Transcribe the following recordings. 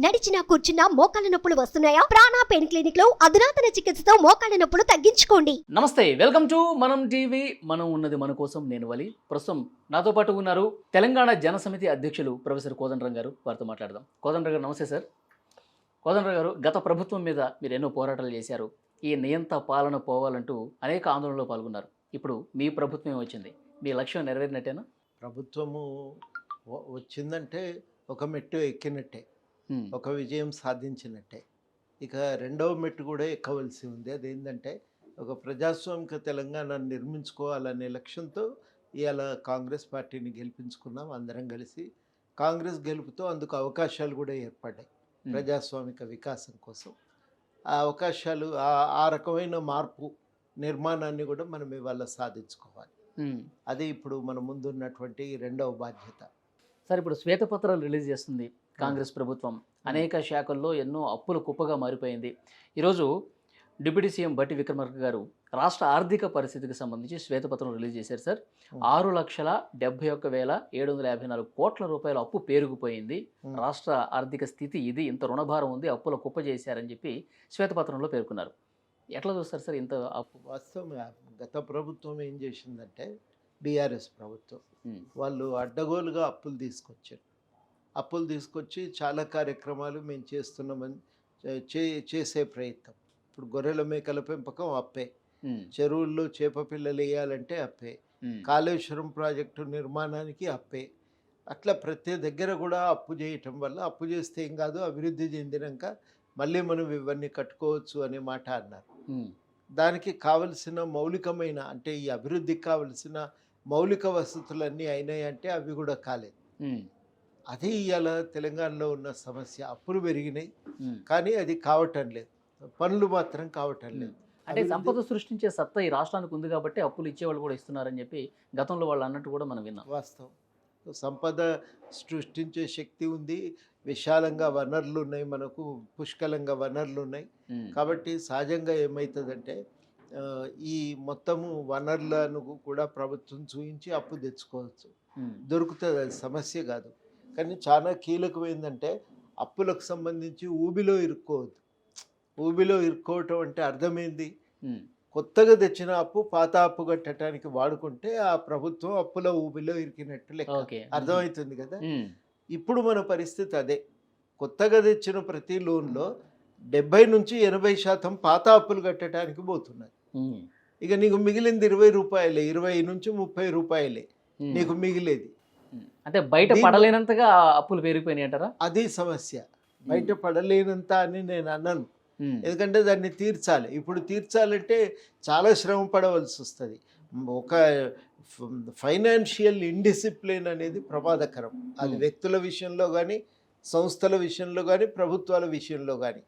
నడిచినా కూర్చున్నా మోకాళ్ళ నొప్పులు వస్తున్నాయా? ప్రాణా పెయిన్ క్లినిక్లో అధునాతన చికిత్సతో మోకాళ్ళ నొప్పులు తగ్గించుకోండి. నమస్తే వెల్కమ్ టు మనం టీవీ. మనం ఉన్నది మన కోసం నేను వలి. ప్రస్తుతం నాతో పాటు ఉన్నారు తెలంగాణ జన సమితి అధ్యక్షులు ప్రొఫెసర్ కోదండరాం గారు. వారితో మాట్లాడదాం. కోదండరాం గారు నమస్తే సార్. కోదండరాం గారు గత ప్రభుత్వం మీద మీరు ఎన్నో పోరాటాలు చేశారు. ఈ నియంత పాలన పోవాలంటూ అనేక ఆందోళనలో పాల్గొన్నారు. ఇప్పుడు మీ ప్రభుత్వమే వచ్చింది. మీ లక్ష్యం నెరవేరినట్టేనా? ప్రభుత్వము వచ్చిందంటే ఒక మెట్టు ఎక్కినట్టే. ఒక విజయం సాధించినట్టే. ఇక రెండవ మెట్టు కూడా ఎక్కవలసి ఉంది. అదేంటంటే ఒక ప్రజాస్వామిక తెలంగాణ నిర్మించుకోవాలనే లక్ష్యంతో ఇవాళ కాంగ్రెస్ పార్టీని గెలిపించుకున్నాం. అందరం కలిసి కాంగ్రెస్ గెలుపుతో అందుకు అవకాశాలు కూడా ఏర్పడ్డాయి. ప్రజాస్వామిక వికాసం కోసం. ఆ అవకాశాలు ఆ రకమైన మార్పు నిర్మాణాన్ని కూడా మనం ఇవాళ సాధించుకోవాలి. అది ఇప్పుడు మన ముందున్నటువంటి రెండవ బాధ్యత. సార్ ఇప్పుడు శ్వేతపత్రాలు రిలీజ్ చేస్తుంది. కాంగ్రెస్ ప్రభుత్వం అనేక శాఖల్లో ఎన్నో అప్పుల కుప్పగా మారిపోయింది. ఈరోజు డిప్యూటీ సీఎం బట్టి విక్రమార్క గారు రాష్ట్ర ఆర్థిక పరిస్థితికి సంబంధించి శ్వేతపత్రం రిలీజ్ చేశారు సార్. ఆరు లక్షల డెబ్బై ఒక్క వేల ఏడు వందల యాభై నాలుగు కోట్ల రూపాయల అప్పు పేరుకుపోయింది. రాష్ట్ర ఆర్థిక స్థితి ఇది ఇంత రుణభారం ఉంది అప్పుల కుప్ప చేశారని చెప్పి శ్వేతపత్రంలో పేర్కొన్నారు. ఎట్లా చూస్తారు సార్ ఇంత అప్పు? వాస్తవం గత ప్రభుత్వం ఏం చేసిందంటే బీఆర్ఎస్ ప్రభుత్వం. వాళ్ళు అడ్డగోలుగా అప్పులు తీసుకొచ్చారు. అప్పులు తీసుకొచ్చి చాలా కార్యక్రమాలు మేము చేస్తున్నామని చే- చేసే ప్రయత్నం ఇప్పుడు గొర్రెల మేకల పెంపకం అప్పే. చెరువుల్లో చేప పిల్లలు వేయాలంటే అప్పే. కాళేశ్వరం ప్రాజెక్టు నిర్మాణానికి అప్పే అట్లా ప్రతి దగ్గర కూడా అప్పు చేయటం వల్ల అప్పు చేస్తే ఏం కాదు అభివృద్ధి చెందినాక మళ్ళీ మనం ఇవన్నీ కట్టుకోవచ్చు అనే మాట అన్నారు. దానికి కావలసిన మౌలికమైన అంటే ఈ అభివృద్ధికి కావలసిన మౌలిక వసతులన్నీ అయినాయి అంటే అవి కూడా కాలేదు. అదే ఇవాళ తెలంగాణలో ఉన్న సమస్య అప్పులు పెరిగినాయి. కానీ అది కావటం లేదు. పనులు మాత్రం కావటం లేదు. అంటే సంపద సృష్టించే సత్తా ఈ రాష్ట్రానికి ఉంది కాబట్టి అప్పులు ఇచ్చేవాళ్ళు కూడా ఇస్తున్నారని చెప్పి గతంలో వాళ్ళు అన్నట్టు కూడా మనం విన్నాం. వాస్తవం. సంపద సృష్టించే శక్తి ఉంది. విశాలంగా వనరులు ఉన్నాయి మనకు. పుష్కలంగా వనరులు ఉన్నాయి. కాబట్టి సహజంగా ఏమవుతుందంటే ఈ మొత్తము వనరులను కూడా ప్రభుత్వం చూపించి అప్పు తెచ్చుకోవచ్చు. దొరుకుతుంది అది సమస్య కాదు. కానీ చాలా కీలకమైందంటే అప్పులకు సంబంధించి ఊబిలో ఇరుక్కోవద్దు. ఊబిలో ఇరుక్కోవటం అంటే అర్థమైంది? కొత్తగా తెచ్చిన అప్పు పాత అప్పు కట్టడానికి వాడుకుంటే ఆ ప్రభుత్వం అప్పుల ఊబిలో ఇరికినట్టు లెక్క. అర్థమవుతుంది కదా? ఇప్పుడు మన పరిస్థితి అదే. కొత్తగా తెచ్చిన ప్రతి లోన్లో డెబ్బై నుంచి ఎనభై శాతం పాత అప్పులు కట్టడానికి పోతున్నది ఇక నీకు మిగిలింది ఇరవై రూపాయలే ఇరవై నుంచి ముప్పై రూపాయలే. నీకు మిగిలేది. అంటే బయట పడలేనంతగా అప్పులు పెరిగిపోయినాయి అంటారా? అది సమస్య. బయట పడలేనంత అని నేను అన్నాను ఎందుకంటే దాన్ని తీర్చాలి. ఇప్పుడు తీర్చాలంటే చాలా శ్రమ పడవలసి వస్తుంది. ఒక ఫైనాన్షియల్ ఇండిసిప్లిన్ అనేది ప్రమాదకరం. అది. వ్యక్తుల విషయంలో కానీ సంస్థల విషయంలో కానీ ప్రభుత్వాల విషయంలో కానీ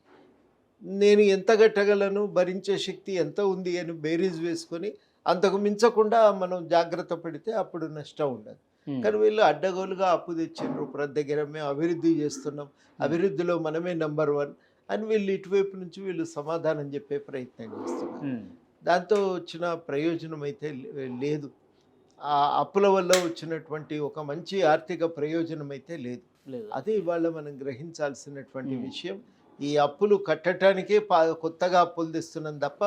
నేను ఎంత కట్టగలను భరించే శక్తి ఎంత ఉంది అని బేరీజ్ వేసుకొని అంతకు మించకుండా మనం జాగ్రత్త పడితే అప్పుడు నష్టం ఉండదు. కానీ వీళ్ళు అడ్డగోలుగా అప్పు తెచ్చిండ్రు. ప్రతి దగ్గర మేము అభివృద్ధి చేస్తున్నాం. అభివృద్ధిలో మనమే నెంబర్ వన్ అని వీళ్ళు ఇటువైపు నుంచి వీళ్ళు సమాధానం చెప్పే ప్రయత్నం చేస్తున్నారు. దాంతో వచ్చిన ప్రయోజనం అయితే లేదు. ఆ అప్పుల వల్ల వచ్చినటువంటి ఒక మంచి ఆర్థిక ప్రయోజనం అయితే లేదు. అది ఇవాళ మనం గ్రహించాల్సినటువంటి. విషయం. ఈ అప్పులు కట్టడానికే పా కొత్తగా అప్పులు తెస్తున్నాం తప్ప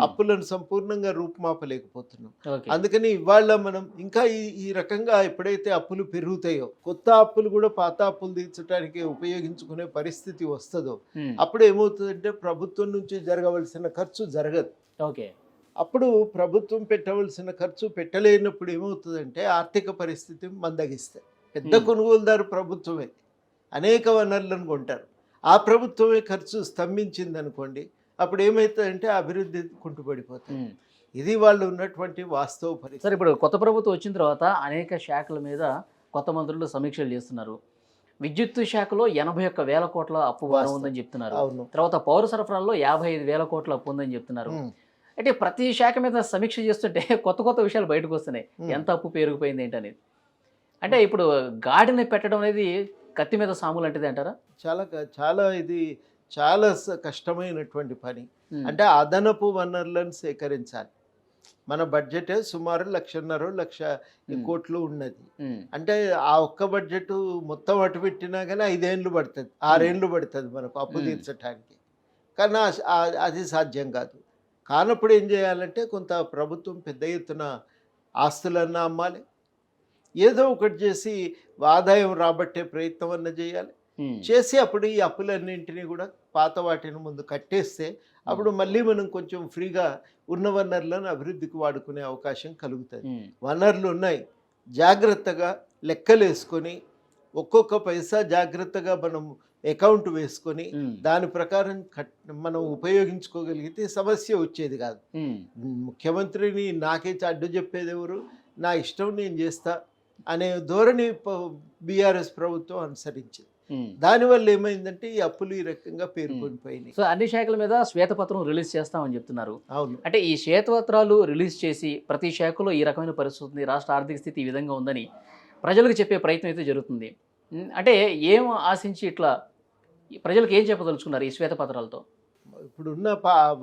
అప్పులను సంపూర్ణంగా రూపుమాపలేకపోతున్నాం. అందుకని ఇవాళ మనం ఇంకా ఈ ఈ రకంగా ఎప్పుడైతే అప్పులు పెరుగుతాయో కొత్త అప్పులు కూడా పాత అప్పులు తీర్చడానికి ఉపయోగించుకునే పరిస్థితి వస్తుందో అప్పుడు ఏమవుతుందంటే ప్రభుత్వం నుంచి జరగవలసిన ఖర్చు జరగదు. ఓకే. అప్పుడు ప్రభుత్వం పెట్టవలసిన ఖర్చు పెట్టలేనప్పుడు ఏమవుతుందంటే ఆర్థిక పరిస్థితి మందగిస్తాయి. పెద్ద. కొనుగోలుదారు ప్రభుత్వమే. అనేక వనరులను కొంటారు. ఆ ప్రభుత్వమే ఖర్చు స్తంభించింది అనుకోండి అప్పుడు ఏమవుతుందంటే అభివృద్ధి కుంటుపడిపోతుంది. ఇది వాళ్ళు ఉన్నటువంటి వాస్తవ పరిస్థితి సరే ఇప్పుడు కొత్త ప్రభుత్వం వచ్చిన తర్వాత అనేక శాఖల మీద కొత్త మంత్రులు సమీక్షలు చేస్తున్నారు విద్యుత్ శాఖలో ఎనభై ఒక్క వేల కోట్ల అప్పు భారం. ఉందని చెప్తున్నారు తర్వాత పౌర సరఫరాల్లో యాభై ఐదు వేల కోట్ల అప్పు ఉందని చెప్తున్నారు. అంటే ప్రతి శాఖ మీద సమీక్ష చేస్తుంటే కొత్త కొత్త విషయాలు బయటకు వస్తున్నాయి. ఎంత అప్పు పెరిగిపోయింది ఏంటనేది అంటే ఇప్పుడు గాడిని పెట్టడం అనేది కత్తి మీద సాము లాంటిది అంటారా? చాలా చాలా ఇది చాలా కష్టమైనటువంటి పని. అంటే అదనపు వనరులను సేకరించాలి. మన బడ్జెట్ సుమారు లక్షన్నర లక్ష. కోట్లు ఉన్నది. అంటే ఆ ఒక్క బడ్జెట్ మొత్తం అటు పెట్టినా కానీ ఐదేండ్లు పడుతుంది ఆరేండ్లు పడుతుంది మనకు అప్పు. తీర్చడానికి కానీ అది సాధ్యం కాదు. కానప్పుడు ఏం చేయాలంటే కొంత ప్రభుత్వం పెద్ద ఎత్తున ఆస్తులన్నా అమ్మాలి. ఏదో ఒకటి చేసి ఆదాయం రాబట్టే ప్రయత్నం అన్న చేయాలి. చేసి అప్పుడు ఈ అప్పులన్నింటినీ కూడా పాత వాటిని ముందు కట్టేస్తే అప్పుడు మళ్ళీ మనం కొంచెం ఫ్రీగా ఉన్న వనరులను అభివృద్ధికి వాడుకునే అవకాశం కలుగుతుంది. వనరులు ఉన్నాయి. జాగ్రత్తగా లెక్కలు వేసుకొని ఒక్కొక్క పైసా జాగ్రత్తగా మనం అకౌంట్ వేసుకొని దాని ప్రకారం కట్ మనం ఉపయోగించుకోగలిగితే సమస్య వచ్చేది కాదు. ముఖ్యమంత్రిని నాకే అడ్డు చెప్పేది ఎవరు? నా ఇష్టం నేను చేస్తా. అనే ధోరణి బీఆర్ఎస్ ప్రభుత్వం అనుసరించింది. ఉమ్. దానివల్ల ఏమైందంటే ఈ అప్పులు ఈ రకంగా పేరుకొని పోయినాయి సో అన్ని శాఖల మీద శ్వేతపత్రం రిలీజ్ చేస్తామని చెప్తున్నారు. అవును. అంటే ఈ శ్వేతపత్రాలు రిలీజ్ చేసి ప్రతి శాఖలో ఈ రకమైన పరిస్థితి ఉంది రాష్ట్ర ఆర్థిక స్థితి ఈ విధంగా ఉందని ప్రజలకు చెప్పే ప్రయత్నం అయితే జరుగుతుంది. ఉమ్, అంటే ఏం ఆశించి ఇట్లా ప్రజలకు ఏం చెప్పదలుచుకున్నారు ఈ శ్వేతపత్రాలతో? ఇప్పుడున్న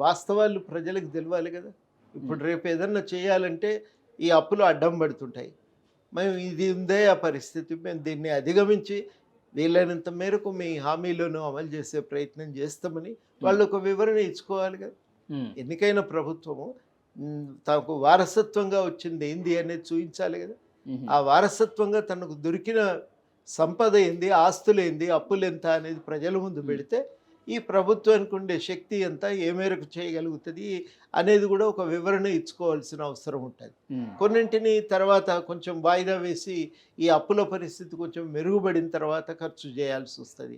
వాస్తవాలు ప్రజలకు తెలియాలి కదా. ఇప్పుడు రేపు ఏదన్నా చేయాలంటే ఈ అప్పులు అడ్డం పడుతుంటాయి. మేము ఇది ఉందే ఆ పరిస్థితి. మేము దీన్ని అధిగమించి వీలైనంత మేరకు మీ హామీలను అమలు చేసే ప్రయత్నం చేస్తామని వాళ్ళు ఒక వివరణ ఇచ్చుకోవాలి కదా. ఎన్నికైన ప్రభుత్వము తనకు వారసత్వంగా వచ్చింది ఏంది అనేది చూపించాలి కదా. ఆ వారసత్వంగా తనకు దొరికిన సంపద ఏంది ఆస్తులు ఏంది అప్పులు ఎంత అనేది ప్రజల ముందు పెడితే ఈ ప్రభుత్వానికి ఉండే శక్తి ఎంత ఏ మేరకు చేయగలుగుతుంది అనేది కూడా ఒక వివరణ ఇచ్చుకోవాల్సిన అవసరం ఉంటుంది. కొన్నింటిని తర్వాత కొంచెం వాయిదా వేసి ఈ అప్పుల పరిస్థితి కొంచెం మెరుగుపడిన తర్వాత ఖర్చు చేయాల్సి వస్తుంది.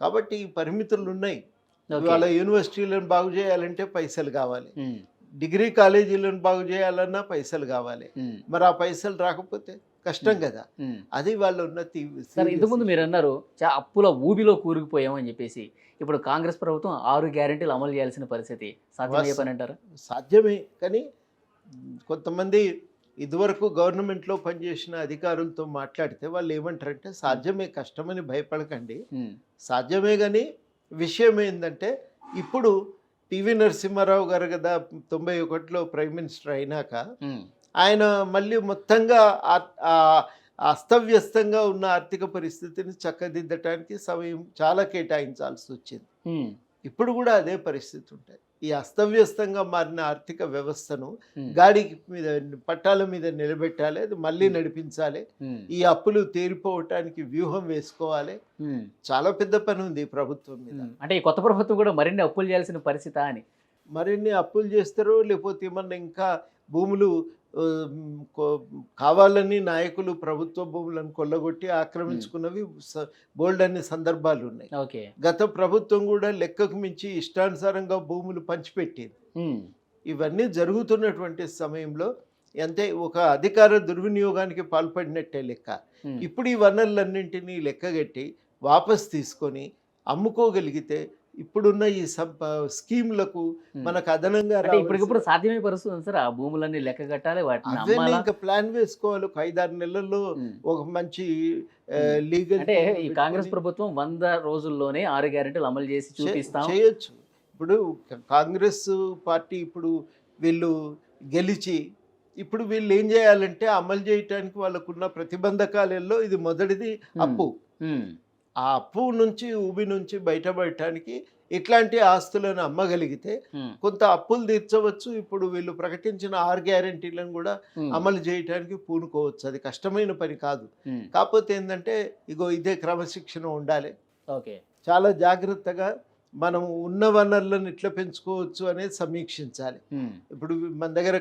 కాబట్టి ఈ పరిమితులు ఉన్నాయి. ఇవాళ యూనివర్సిటీలను బాగు చేయాలంటే పైసలు కావాలి. డిగ్రీ కాలేజీలను బాగు చేయాలన్నా పైసలు కావాలి. మరి ఆ పైసలు రాకపోతే? కష్టం కదా. అది వాళ్ళు ఉన్న ఇంతకుముందు మీరు అన్నారు అప్పుల ఊబిలో కూరుకుపోయామని చెప్పేసి. ఇప్పుడు కాంగ్రెస్ ప్రభుత్వం ఆరు గ్యారెంటీలు అమలు చేయాల్సిన పరిస్థితి సాధ్యమయ్యే పని అంటారు. సాధ్యమే కానీ కొంతమంది ఇదివరకు గవర్నమెంట్లో పనిచేసిన అధికారులతో మాట్లాడితే వాళ్ళు ఏమంటారంటే సాధ్యమే కష్టమని భయపడకండి. సాధ్యమే కానీ విషయం ఏంటంటే ఇప్పుడు పివి నరసింహారావు గారు కదా తొంభై ఒకటిలో ప్రైమ్ మినిస్టర్ అయినాక ఆయన మళ్ళీ మొత్తంగా అస్తవ్యస్తంగా ఉన్న ఆర్థిక పరిస్థితిని చక్కదిద్దటానికి సమయం చాలా కేటాయించాల్సి వచ్చింది. ఇప్పుడు కూడా అదే పరిస్థితి ఉంటుంది ఈ అస్తవ్యస్తంగా మారిన ఆర్థిక వ్యవస్థను గాడి మీద పట్టాల మీద నిలబెట్టాలి అది మళ్ళీ నడిపించాలి ఈ అప్పులు తేరిపోవటానికి వ్యూహం వేసుకోవాలి. చాలా పెద్ద పని ఉంది ప్రభుత్వం మీద. అంటే ఈ కొత్త ప్రభుత్వం కూడా మరిన్ని అప్పులు చేయాల్సిన పరిస్థితి అని? మరిన్ని అప్పులు చేస్తారో లేకపోతే ఏమన్నా ఇంకా భూములు కావాలని నాయకులు ప్రభుత్వ భూములను కొల్లగొట్టి ఆక్రమించుకున్నవి బోల్డ్ అన్ని సందర్భాలు ఉన్నాయి. ఓకే. గత ప్రభుత్వం కూడా లెక్కకు మించి ఇష్టానుసారంగా భూములు పంచిపెట్టింది. ఇవన్నీ జరుగుతున్నటువంటి సమయంలో అంతే ఒక అధికార దుర్వినియోగానికి పాల్పడినట్టే లెక్క. ఇప్పుడు ఈ వనరులన్నింటినీ లెక్కగట్టి వాపస్ తీసుకొని అమ్ముకోగలిగితే ఇప్పుడున్న ఈ సంప స్కీమ్లకు మనకు అదనంగా ఇప్పటికిప్పుడు సాధ్యమే పరిస్థితి ఉంది సార్. ఆ భూములన్నీ లెక్క కట్టాలి వాటిని ఇంకా ప్లాన్ వేసుకోవాలి. ఒక ఐదారు నెలల్లో. ఒక మంచి. లీగల్ అంటే ఈ కాంగ్రెస్ ప్రభుత్వం వంద రోజుల్లోనే ఆరు గ్యారెంటీలు అమలు చేసి చూపిస్తాం. చేయొచ్చు. ఇప్పుడు కాంగ్రెస్ పార్టీ ఇప్పుడు వీళ్ళు గెలిచి ఇప్పుడు వీళ్ళు ఏం చేయాలంటే అమలు చేయటానికి వాళ్ళకున్న ప్రతిబంధకాలలో ఇది మొదటిది అప్పు. ఆ అప్పు నుంచి ఊబి నుంచి బయటపడటానికి ఇట్లాంటి ఆస్తులను అమ్మగలిగితే. కొంత అప్పులు తీర్చవచ్చు ఇప్పుడు వీళ్ళు ప్రకటించిన ఆరు గ్యారంటీలను కూడా. అమలు చేయటానికి పూనుకోవచ్చు అది కష్టమైన పని కాదు. కాకపోతే ఏంటంటే ఇగో ఇదే క్రమశిక్షణ ఉండాలి ఓకే చాలా జాగ్రత్తగా మనం ఉన్న వనరులను ఎట్లా పెంచుకోవచ్చు అనేది సమీక్షించాలి. ఇప్పుడు మన దగ్గర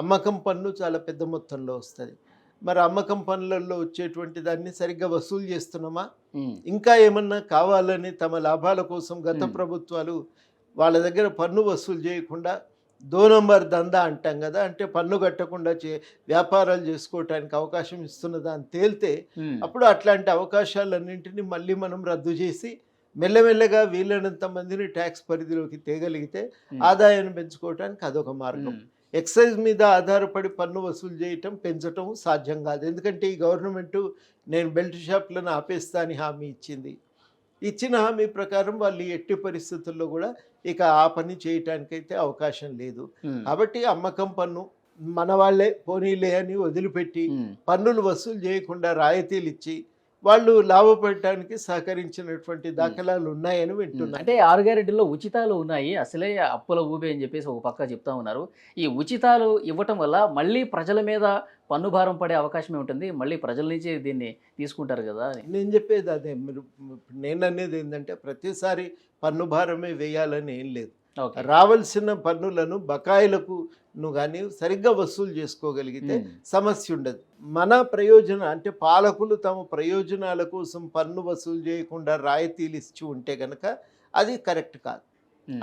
అమ్మకం పన్ను చాలా పెద్ద మొత్తంలో వస్తుంది మరి అమ్మకం పన్నులలో వచ్చేటువంటి దాన్ని సరిగ్గా వసూలు చేస్తున్నామా. ఇంకా ఏమన్నా కావాలని తమ లాభాల కోసం గత. ప్రభుత్వాలు వాళ్ళ దగ్గర పన్ను వసూలు చేయకుండా దో నంబర్ దందా అంటాం కదా అంటే పన్ను కట్టకుండా చే వ్యాపారాలు చేసుకోవటానికి అవకాశం ఇస్తున్నదా అని తేలితే. అప్పుడు అట్లాంటి అవకాశాలన్నింటినీ మళ్ళీ మనం రద్దు చేసి మెల్లమెల్లగా వీలైనంత మందిని ట్యాక్స్ పరిధిలోకి తేగలిగితే. ఆదాయాన్ని పెంచుకోవటానికి అదొక మార్గం. ఎక్సైజ్ మీద ఆధారపడి పన్ను వసూలు చేయటం పెంచటం సాధ్యం కాదు. ఎందుకంటే ఈ గవర్నమెంట్ నేను బెల్ట్ షాప్లను ఆపేస్తా అని హామీ ఇచ్చింది. ఇచ్చిన హామీ ప్రకారం వాళ్ళు ఎట్టి పరిస్థితుల్లో కూడా ఇక ఆ పని చేయటానికైతే అవకాశం లేదు. కాబట్టి అమ్మకం పన్ను మన వాళ్ళే పోనీలే అని వదిలిపెట్టి పన్నులు వసూలు చేయకుండా రాయితీలు ఇచ్చి వాళ్ళు లాభపడటానికి సహకరించినటువంటి దాఖలాలు ఉన్నాయని వింటున్నాను అంటే ఆరు గ్యారెంటీల్లో ఉచితాలు ఉన్నాయి అసలే అప్పుల ఊబే అని చెప్పేసి ఒక పక్క చెప్తా ఉన్నారు. ఈ ఉచితాలు ఇవ్వటం వల్ల మళ్ళీ ప్రజల మీద పన్ను భారం పడే అవకాశం ఉంటుంది. మళ్ళీ ప్రజల నుంచి దీన్ని తీసుకుంటారు కదా నేను చెప్పేది అదే. మీరు నేను అనేది ఏంటంటే ప్రతిసారి పన్ను భారమే వేయాలని ఏం లేదు. రావాల్సిన పన్నులను బకాయిలకు నువ్వు కానీ సరిగ్గా వసూలు చేసుకోగలిగితే సమస్య ఉండదు మన ప్రయోజనం అంటే పాలకులు తమ ప్రయోజనాల కోసం పన్ను వసూలు చేయకుండా రాయితీలు ఇచ్చి ఉంటే కనుక అది కరెక్ట్ కాదు.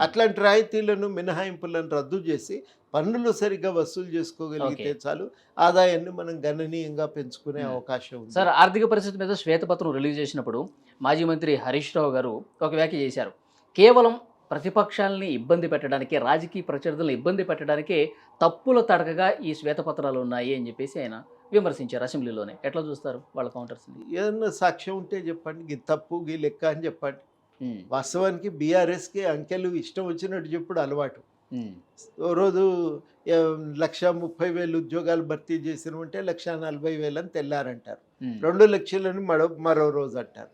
అట్లాంటి రాయితీలను మినహాయింపులను రద్దు చేసి పన్నులు సరిగ్గా వసూలు చేసుకోగలిగితే. చాలు. ఆదాయాన్ని మనం గణనీయంగా పెంచుకునే. అవకాశం ఉంది. సార్ ఆర్థిక పరిస్థితి మీద శ్వేతపత్రం రిలీజ్ చేసినప్పుడు మాజీ మంత్రి హరీష్ రావు గారు ఒక వ్యాఖ్య చేశారు. కేవలం ప్రతిపక్షాలని ఇబ్బంది పెట్టడానికి రాజకీయ ప్రత్యర్థులను ఇబ్బంది పెట్టడానికే తప్పుల తడకగా ఈ శ్వేతపత్రాలు ఉన్నాయి అని చెప్పేసి ఆయన విమర్శించారు అసెంబ్లీలోనే. ఎట్లా చూస్తారు వాళ్ళ కౌంటర్స్ ఏదన్నా సాక్ష్యం ఉంటే చెప్పండి. గీ తప్పు గీ లెక్క అని చెప్పండి. వాస్తవానికి బీఆర్ఎస్కి అంకెలు ఇష్టం వచ్చినట్టు చెప్పుడు అలవాటు. రోజు లక్ష ముప్పై వేలు ఉద్యోగాలు భర్తీ చేసినవంటే లక్ష నలభై వేలు అని తెల్లారంటారు. రెండు లక్షలని మరో మరో రోజు అంటారు.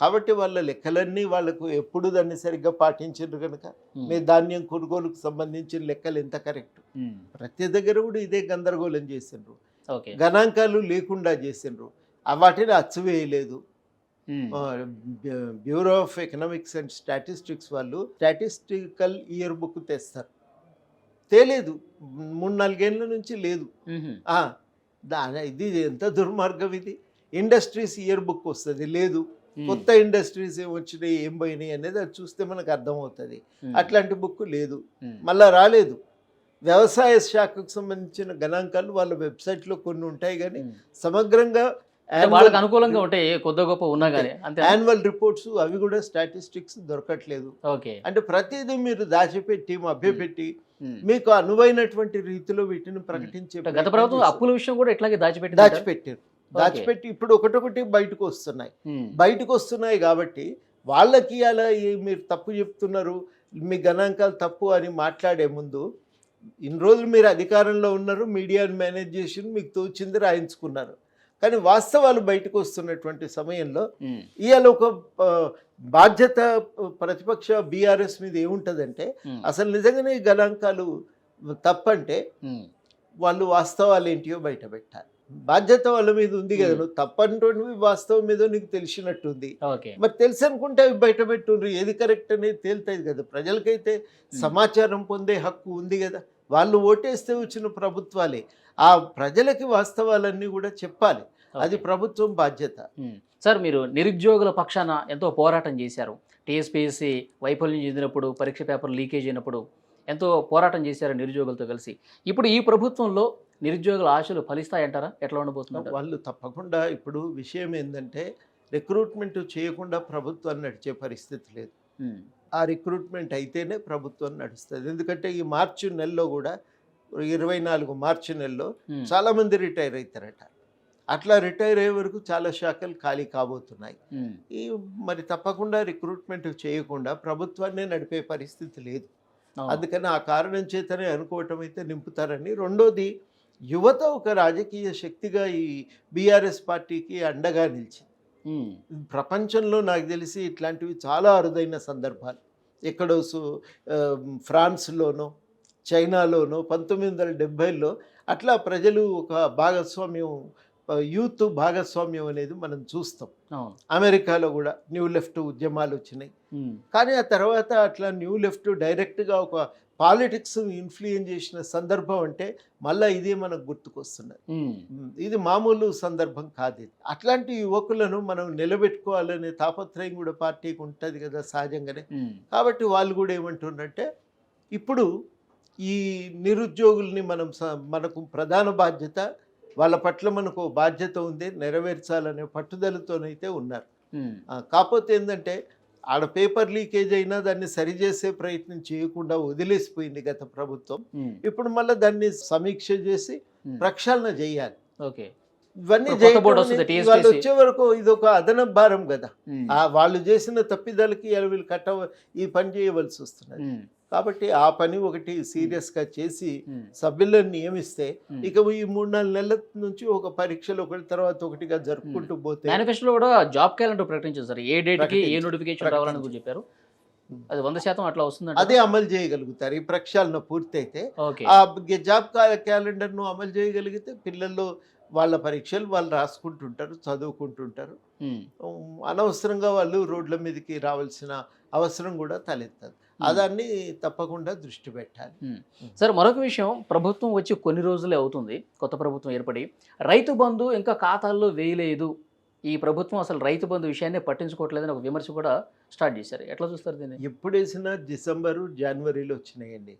కాబట్టి వాళ్ళ లెక్కలన్నీ వాళ్ళకు ఎప్పుడు దాన్ని సరిగ్గా పాటించారు కనుక. మీ ధాన్యం కొనుగోలుకు సంబంధించిన లెక్కలు ఎంత కరెక్ట్? ప్రతి దగ్గర కూడా ఇదే గందరగోళం చేసిండ్రు. గణాంకాలు లేకుండా చేసిండ్రు. ఆ వాటిని అచ్చువేయలేదు bureau of economics and statistics వాళ్ళు స్టాటిస్టికల్ ఇయర్ బుక్ తెస్తారు. తేలేదు. మూడు నాలుగేళ్ళ నుంచి లేదు. దాని ఇది ఎంత దుర్మార్గం ఇది. ఇండస్ట్రీస్ ఇయర్ బుక్ వస్తుంది. లేదు. కొత్త ఇండస్ట్రీస్ ఏం వచ్చినాయి ఏం పోయినాయి అనేది అది చూస్తే మనకు అర్థమవుతుంది. అట్లాంటి బుక్ లేదు. మళ్ళా రాలేదు. వ్యవసాయ శాఖకు సంబంధించిన గణాంకాలు వాళ్ళ వెబ్సైట్లో కొన్ని ఉంటాయి కానీ సమగ్రంగా వాళ్ళకి అనుకూలంగా ఉంటాయి కొద్ది గొప్ప ఉన్నా కానీ అంతే. యాన్యువల్ రిపోర్ట్స్ అవి కూడా స్టాటిస్టిక్స్ దొరకట్లేదు. ఓకే. అంటే ప్రతిదీ మీరు దాచిపెట్టి మభ్యపెట్టి. మీకు అనువైనటువంటి రీతిలో వీటిని ప్రకటించే గత ప్రభుత్వం. అప్పుల విషయం కూడా ఇట్లాగే దాచిపెట్టి దాచిపెట్టారు. దాచిపెట్టి ఇప్పుడు ఒకటొకటి బయటకు వస్తున్నాయి. బయటకు వస్తున్నాయి కాబట్టి వాళ్ళకి అలా మీరు తప్పు చెప్తున్నారు మీ గణాంకాలు తప్పు అని మాట్లాడే ముందు ఇన్ని రోజులు మీరు అధికారంలో ఉన్నారు మీడియాను మేనేజ్ చేసి మీకు తోచింది రాయించుకున్నారు. కానీ వాస్తవాలు బయటకు వస్తున్నటువంటి సమయంలో ఇవాళ ఒక బాధ్యత ప్రతిపక్ష బీఆర్ఎస్ మీద ఏముంటుందంటే అసలు నిజంగానే ఈ గణాంకాలు తప్పంటే వాళ్ళు వాస్తవాలు ఏంటియో బయట పెట్టాలి. బాధ్యత వాళ్ళ మీద ఉంది కదా. నువ్వు తప్పంటోనివి వాస్తవం మీద నీకు తెలిసినట్టుంది. మరి తెలుసు అనుకుంటే అవి బయట పెట్టుండ్రు ఏది కరెక్ట్ అనేది తేలుతుంది కదా. ప్రజలకైతే సమాచారం పొందే హక్కు ఉంది కదా. వాళ్ళు ఓటేస్తే వచ్చిన ప్రభుత్వాలే. ఆ ప్రజలకి వాస్తవాలన్నీ కూడా చెప్పాలి. అది ప్రభుత్వం బాధ్యత. సార్ మీరు నిరుద్యోగుల పక్షాన ఎంతో పోరాటం చేశారు. టీఎస్పీఎస్సీ వైఫల్యం చెందినప్పుడు పరీక్ష పేపర్ లీకేజ్ అయినప్పుడు ఎంతో పోరాటం చేశారు నిరుద్యోగులతో కలిసి. ఇప్పుడు ఈ ప్రభుత్వంలో నిరుద్యోగుల ఆశలు ఫలిస్తాయంటారా? ఎట్లా ఉండబోతున్నారు వాళ్ళు తప్పకుండా ఇప్పుడు విషయం ఏంటంటే రిక్రూట్మెంట్ చేయకుండా ప్రభుత్వం నడిచే పరిస్థితి లేదు. ఆ రిక్రూట్మెంట్ అయితేనే ప్రభుత్వం నడుస్తుంది. ఎందుకంటే ఈ మార్చి నెలలో కూడా ఇరవై నాలుగు మార్చి నెలలో చాలామంది రిటైర్ అవుతారట అట్లా రిటైర్ అయ్యే వరకు చాలా శాఖలు ఖాళీ కాబోతున్నాయి. ఈ మరి తప్పకుండా రిక్రూట్మెంట్ చేయకుండా ప్రభుత్వాన్ని నడిపే పరిస్థితి లేదు. అందుకని ఆ కారణం చేతనే అనుకోవటం అయితే నింపుతారని. రెండోది యువత ఒక రాజకీయ శక్తిగా ఈ బీఆర్ఎస్ పార్టీకి అండగా నిలిచింది. ప్రపంచంలో నాకు తెలిసి ఇట్లాంటివి చాలా అరుదైన సందర్భాలు. ఎక్కడో ఫ్రాన్స్లోనో చైనాలోనో పంతొమ్మిది వందల డెబ్భైలో అట్లా ప్రజలు ఒక భాగస్వామ్యం యూత్ భాగస్వామ్యం అనేది మనం చూస్తాం. అమెరికాలో కూడా న్యూ లెఫ్ట్ ఉద్యమాలు వచ్చినాయి. కానీ ఆ తర్వాత అట్లా న్యూ లెఫ్ట్ డైరెక్ట్గా ఒక పాలిటిక్స్ ఇన్ఫ్లుయెన్స్ చేసిన సందర్భం అంటే మళ్ళీ ఇదే మనకు గుర్తుకొస్తున్నది. ఇది మామూలు సందర్భం కాదు అట్లాంటి యువకులను మనం నిలబెట్టుకోవాలనే తాపత్రయం కూడా పార్టీకి ఉంటుంది కదా సహజంగానే. కాబట్టి వాళ్ళు కూడా ఏమంటున్నారంటే ఇప్పుడు ఈ నిరుద్యోగుల్ని మనం మనకు ప్రధాన బాధ్యత వాళ్ళ పట్ల మనకు బాధ్యత ఉంది నెరవేర్చాలనే పట్టుదలతోనైతే ఉన్నారు. కాకపోతే ఏంటంటే ఆడ పేపర్ లీకేజ్ అయినా దాన్ని సరిచేసే ప్రయత్నం చేయకుండా వదిలేసిపోయింది గత ప్రభుత్వం. ఇప్పుడు మళ్ళీ దాన్ని సమీక్ష చేసి. ప్రక్షాళన చేయాలి. ఓకే. ఇవన్నీ. వాళ్ళు వచ్చే వరకు ఇది ఒక అదనపు భారం కదా. వాళ్ళు చేసిన తప్పిదాలకి వీళ్ళు కట్ట ఈ పని చేయవలసి వస్తున్నది. కాబట్టి ఆ పని ఒకటి సీరియస్గా చేసి సభ్యులను నియమిస్తే. ఇక ఈ మూడు నాలుగు నెలల నుంచి ఒక పరీక్షలు ఒకటి తర్వాత ఒకటిగా జరుపుకుంటూ పోతే మేనిఫెస్టోలో కూడా జాబ్ క్యాలెండర్ ప్రకటించారు సార్. ఏ డేట్కి ఏ. నోటిఫికేషన్ రావాలని చెప్పారు. అది వంద శాతం అట్లా వస్తుందంట అదే అమలు చేయగలుగుతారు. ఈ ప్రక్షాళన పూర్తయితే ఆ జాబ్ క్యాలెండర్ను అమలు చేయగలిగితే పిల్లల్లో వాళ్ళ పరీక్షలు వాళ్ళు రాసుకుంటుంటారు చదువుకుంటుంటారు. అనవసరంగా వాళ్ళు రోడ్ల మీదకి రావాల్సిన అవసరం కూడా తలెత్తదు. అదాన్ని తప్పకుండా దృష్టి పెట్టాలి. సార్ మరొక విషయం ప్రభుత్వం వచ్చి కొన్ని రోజులే అవుతుంది కొత్త ప్రభుత్వం ఏర్పడి. రైతు బంధు ఇంకా ఖాతాల్లో వేయలేదు. ఈ ప్రభుత్వం అసలు రైతు బంధు విషయాన్ని పట్టించుకోవట్లేదని ఒక విమర్శ కూడా స్టార్ట్ చేశారు. ఎట్లా చూస్తారు దీన్ని? ఎప్పుడు వేసినా డిసెంబరు జనవరిలో వచ్చినాయండి.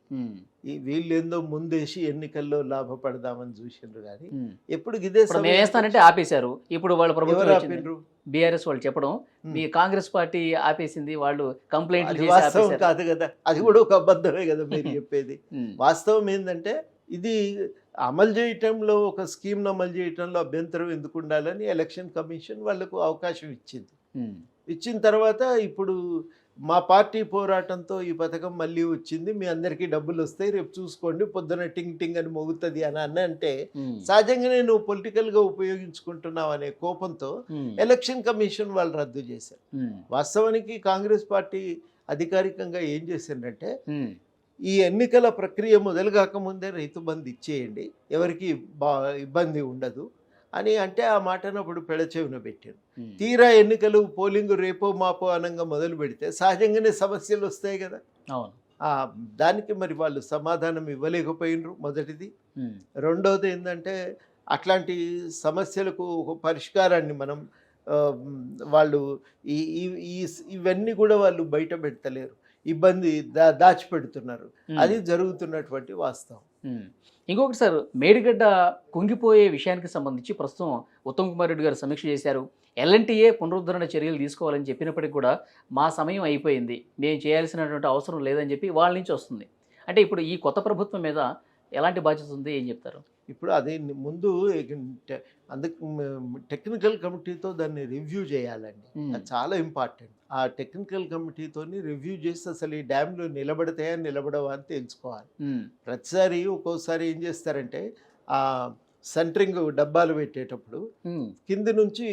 ఈ వీళ్ళేందో ముందేసి ఎన్నికల్లో లాభపడదామని చూసిండ్రు కానీ. ఎప్పుడు ఇదే వేస్తానంటే ఆపేశారు. ఇప్పుడు వాళ్ళ ప్రభుత్వం బీఆర్ఎస్ వాళ్ళు చెప్పడం. మీ కాంగ్రెస్ పార్టీ ఆపేసింది వాళ్ళు చేసి వాస్తవం కాదు కదా. అది కూడా ఒక అబద్ధమే కదా మీరు చెప్పేది. వాస్తవం ఏంటంటే ఇది అమలు చేయటంలో ఒక స్కీమ్ను అమలు చేయటంలో అభ్యంతరం ఎందుకు ఉండాలని ఎలక్షన్ కమిషన్ వాళ్ళకు అవకాశం ఇచ్చింది. ఇచ్చిన తర్వాత ఇప్పుడు మా పార్టీ పోరాటంతో ఈ పథకం మళ్ళీ వచ్చింది. మీ అందరికీ డబ్బులు వస్తాయి. రేపు చూసుకోండి. పొద్దున టింగ్ టింగ్ అని మోగుతుంది అని అని అంటే సహజంగానే నువ్వు పొలిటికల్గా ఉపయోగించుకుంటున్నావు అనే కోపంతో ఎలక్షన్ కమిషన్ వాళ్ళు రద్దు చేశారు. వాస్తవానికి కాంగ్రెస్ పార్టీ అధికారికంగా ఏం చేసిందంటే ఈ ఎన్నికల ప్రక్రియ మొదలు కాకముందే రైతు బంధు ఇచ్చేయండి. ఎవరికి బా ఇబ్బంది ఉండదు అని అంటే ఆ మాటను అప్పుడు పెడచెవిన పెట్టారు. ఉమ్. తీరా ఎన్నికలు పోలింగ్ రేపో మాపో అనంగా మొదలు పెడితే సహజంగానే సమస్యలు వస్తాయి కదా. అవును. దానికి మరి వాళ్ళు సమాధానం ఇవ్వలేకపోయినరు మొదటిది. ఉమ్, రెండవది ఏంటంటే అట్లాంటి సమస్యలకు ఒక పరిష్కారాన్ని మనం వాళ్ళు ఈ- ఇవన్నీ కూడా వాళ్ళు బయట పెడతలేరు. ఇబ్బంది దా దాచిపెడుతున్నారు. అది జరుగుతున్నటువంటి వాస్తవం. ఇంకొకటి సార్ మేడిగడ్డ కుంగిపోయే విషయానికి సంబంధించి ప్రస్తుతం ఉత్తమ్ కుమార్ రెడ్డి గారు సమీక్ష చేశారు. ఎల్ఎన్టీఏ పునరుద్ధరణ చర్యలు తీసుకోవాలని చెప్పినప్పటికీ కూడా మా సమయం అయిపోయింది. మేము చేయాల్సినటువంటి అవసరం లేదని చెప్పి వాళ్ళ నుంచి వస్తుంది. అంటే ఇప్పుడు ఈ కొత్త ప్రభుత్వం మీద ఎలాంటి బాధ్యత ఉంది ఏం చెప్తారు? ఇప్పుడు అది ముందు అందుకు టెక్నికల్ కమిటీతో దాన్ని రివ్యూ చేయాలండి. అది చాలా ఇంపార్టెంట్. ఆ టెక్నికల్ కమిటీతోని రివ్యూ చేసి అసలు ఈ డ్యామ్లు నిలబడతాయా నిలబడవా అని తెలుసుకోవాలి. ప్రతిసారి ఒక్కోసారి ఏం చేస్తారంటే ఆ సెంటరింగ్ డబ్బాలు పెట్టేటప్పుడు కింది నుంచి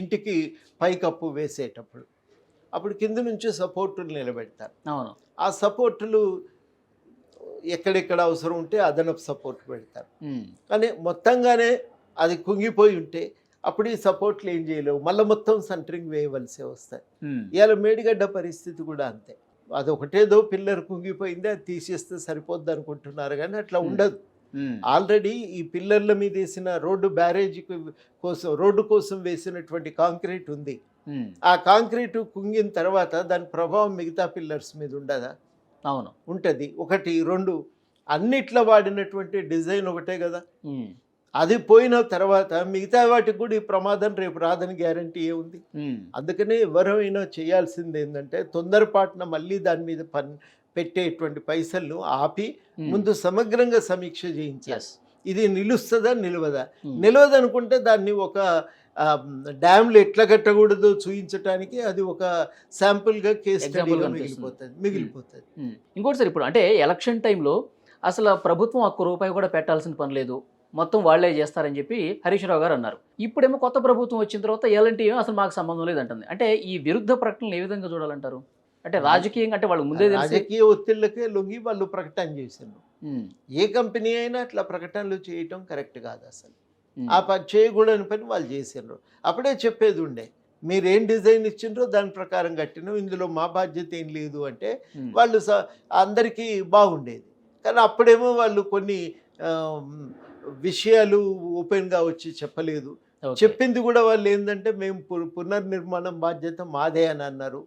ఇంటికి పైకప్పు వేసేటప్పుడు. అప్పుడు కింది నుంచి సపోర్టులు నిలబెడతారు. అవును. ఆ సపోర్టులు ఎక్కడెక్కడ అవసరం ఉంటే అదనపు సపోర్ట్ పెడతారు. కానీ మొత్తంగానే అది కుంగిపోయి ఉంటే అప్పుడు ఈ సపోర్ట్లు ఏం చేయలేవు. మళ్ళీ మొత్తం సెంటరింగ్ వేయవలసి వస్తాయి. ఇవాళ మేడిగడ్డ పరిస్థితి కూడా అంతే. అది ఒకటేదో పిల్లర్ కుంగిపోయింది అది తీసేస్తే సరిపోద్ది అనుకుంటున్నారు కానీ అట్లా ఉండదు. ఆల్రెడీ ఈ పిల్లర్ల మీద వేసిన రోడ్డు బ్యారేజ్ కోసం రోడ్డు కోసం వేసినటువంటి కాంక్రీట్ ఉంది. ఆ కాంక్రీట్ కుంగిన తర్వాత దాని ప్రభావం మిగతా పిల్లర్స్ మీద ఉండదా? అవును. ఉంటుంది. ఒకటి రెండు అన్నిట్లో వాడినటువంటి డిజైన్ ఒకటే కదా. అది పోయిన తర్వాత మిగతా వాటికి కూడా ఈ ప్రమాదం రేపు రాదని గ్యారంటీ ఏముంది అందుకనే ఎవరైనా చేయాల్సింది ఏంటంటే తొందరపాటున మళ్ళీ దాని మీద పని పెట్టేటువంటి పైసలను ఆపి ముందు సమగ్రంగా సమీక్ష చేయించాలి. ఇది నిలుస్తుందా నిలవదా? నిలవదనుకుంటే దాన్ని ఒక డ్యామ్లు ఎట్లా కట్టకూడదో చూపించడానికి అది ఒక శాంపుల్గా కేస్ స్టడీగా మిగిలిపోతుంది మిగిలిపోతుంది. ఇంకోటి సార్ ఇప్పుడు అంటే ఎలక్షన్ టైంలో అసలు ప్రభుత్వం ఒక్క రూపాయి కూడా పెట్టాల్సిన పని లేదు. మొత్తం వాళ్ళే చేస్తారని చెప్పి హరీష్ రావు గారు అన్నారు. ఇప్పుడేమో కొత్త ప్రభుత్వం వచ్చిన తర్వాత ఎలాంటి అసలు మాకు సంబంధం లేదంటుంది. అంటే ఈ విరుద్ధ ప్రకటనలు ఏ విధంగా చూడాలంటారు? అంటే రాజకీయంగా అంటే వాళ్ళు ముందే రాజకీయ ఒత్తిళ్ళకే లొంగి వాళ్ళు ప్రకటన చేశారు. ఏ కంపెనీ అయినా అట్లా ప్రకటనలు చేయటం కరెక్ట్ కాదు అసలు. ఆ పని చేయకూడని పని వాళ్ళు చేసిండ్రు అప్పుడే చెప్పేది ఉండే మీరు ఏం డిజైన్ ఇచ్చిండ్రో దాని ప్రకారం కట్టినాం ఇందులో మా బాధ్యత ఏం లేదు అంటే వాళ్ళు అందరికీ బాగుండేది. కానీ అప్పుడేమో వాళ్ళు కొన్ని విషయాలు ఓపెన్గా వచ్చి చెప్పలేదు. చెప్పింది కూడా వాళ్ళు ఏంటంటే మేము పునర్నిర్మాణం బాధ్యత మాదే అని అన్నారు.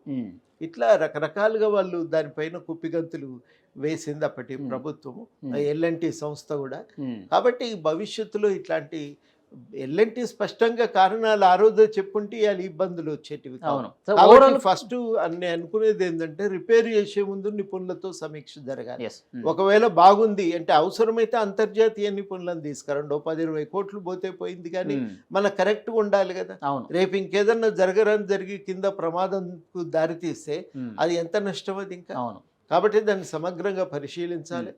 ఇట్లా రకరకాలుగా వాళ్ళు దానిపైన కుప్పిగంతులు వేసింది అప్పటి. ప్రభుత్వము. ఎల్ఎన్టీ సంస్థ కూడా కాబట్టి భవిష్యత్తులో ఇట్లాంటి ఎల్ఎన్టీ స్పష్టంగా కారణాలు ఆ రోజే చెప్పుంటే ఇవాళ ఇబ్బందులు వచ్చేటివి కావు. అవును. సో కాబట్టి ఓవరాల్ ఫస్ట్ అన్ని అనుకునేది ఏంటంటే రిపేర్ చేసే ముందు నిపుణులతో సమీక్ష జరగాలి. ఎస్ ఒకవేళ బాగుంది అంటే అవసరమైతే అంతర్జాతీయ నిపుణులను తీసుకురండి. ఓ పది ఇరవై కోట్లు పోతే పోయింది కానీ మన కరెక్ట్గా ఉండాలి కదా. రేపు ఇంకేదన్నా జరగరని జరిగి కింద ప్రమాదంకు దారితీస్తే ఉమ్, అది ఎంత నష్టం అది ఇంకా? అవును. కాబట్టి దాన్ని సమగ్రంగా పరిశీలించాలి.